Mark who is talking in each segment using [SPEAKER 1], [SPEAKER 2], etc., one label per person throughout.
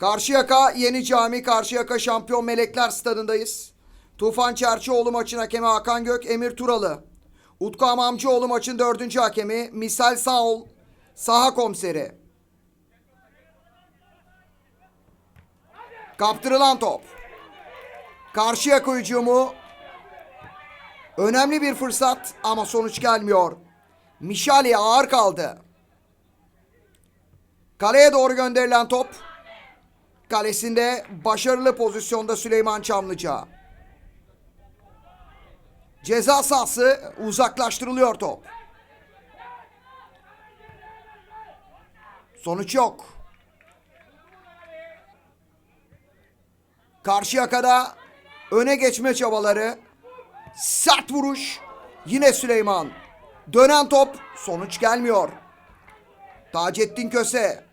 [SPEAKER 1] Karşıyaka Yeni Cami, Karşıyaka Şampiyon Melekler Stadındayız. Tufan Çerçioğlu maçın hakemi Hakan Gök, Emir Turalı. Utku Amamcıoğlu maçın dördüncü hakemi, Misal Sağol, saha komiseri. Kaptırılan top. Karşıyaka hücumu. Önemli bir fırsat ama sonuç gelmiyor. Mişali ağır kaldı. Kaleye doğru gönderilen top. Kalesinde başarılı pozisyonda Süleyman Çamlıca. Ceza sahası uzaklaştırılıyor top. Sonuç yok. Karşıyaka'da öne geçme çabaları. Sert vuruş. Yine Süleyman. Dönen top. Sonuç gelmiyor. Taceddin Köse.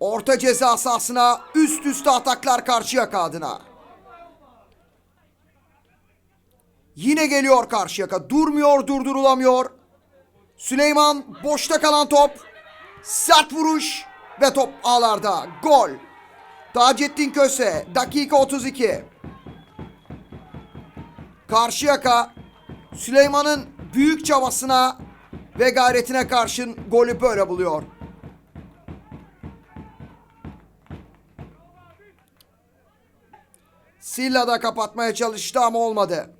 [SPEAKER 1] Orta ceza sahasına üst üste ataklar Karşıyaka adına. Yine geliyor Karşıyaka. Durmuyor, durdurulamıyor. Süleyman boşta kalan top. Sert vuruş ve top ağlarda. Gol. Taceddin Köse dakika 32. Karşıyaka Süleyman'ın büyük çabasına ve gayretine karşın golü böyle buluyor. Silla da kapatmaya çalıştı ama olmadı.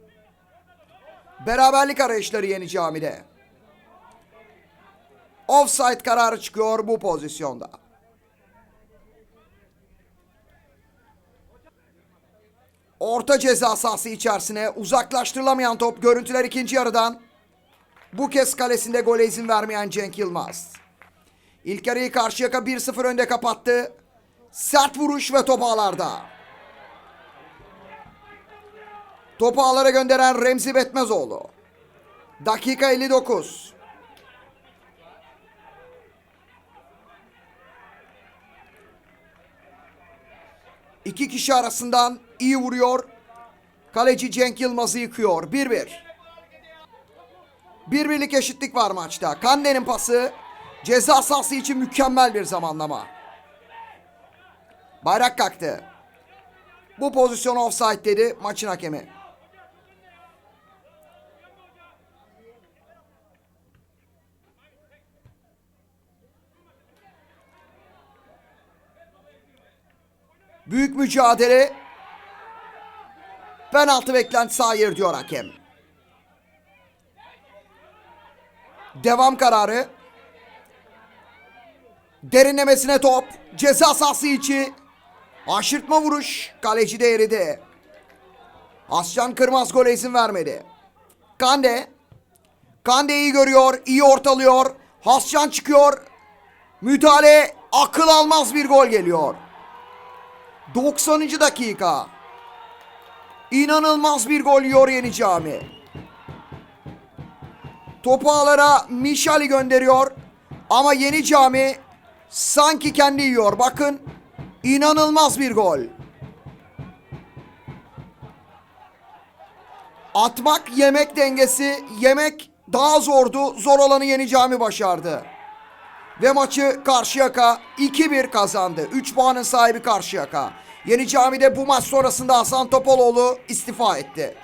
[SPEAKER 1] Beraberlik arayışları Yeni Cami'de. Offside kararı çıkıyor bu pozisyonda. Orta ceza sahası içerisine uzaklaştırılamayan top görüntüler ikinci yarıdan. Bu kez kalesinde gole izin vermeyen Cenk Yılmaz. İlk yarıyı Karşıyaka 1-0 önde kapattı. Sert vuruş ve top ağlarda. Topu ağlara gönderen Remzi Betmezoğlu. Dakika 59. İki kişi arasından iyi vuruyor. Kaleci Cenk Yılmaz'ı yıkıyor. 1-1. Bir birlik eşitlik var maçta. Kande'nin pası ceza sahası için mükemmel bir zamanlama. Bayrak kalktı. Bu pozisyon offside dedi maçın hakemi. Büyük mücadele. Penaltı beklentisi hayır diyor hakem. Devam kararı. Derinlemesine top. Ceza sahası içi. Aşırtma vuruş. Kaleci de eridi. Ascan Kırmaz gole izin vermedi. Kande. Kande iyi görüyor. iyi ortalıyor. Hascan çıkıyor. Müdahale. Akıl almaz bir gol geliyor. 90. dakika. İnanılmaz bir gol yiyor Yeni Cami. Topu ağlara Mişali gönderiyor. Ama Yeni Cami sanki kendi yiyor. Bakın inanılmaz bir gol. Atmak yemek dengesi. Yemek daha zordu. Zor olanı Yeni Cami başardı. Ve maçı Karşıyaka 2-1 kazandı. 3 puanın sahibi Karşıyaka. Yeni Cami'de bu maç sonrasında Hasan Topaloğlu istifa etti.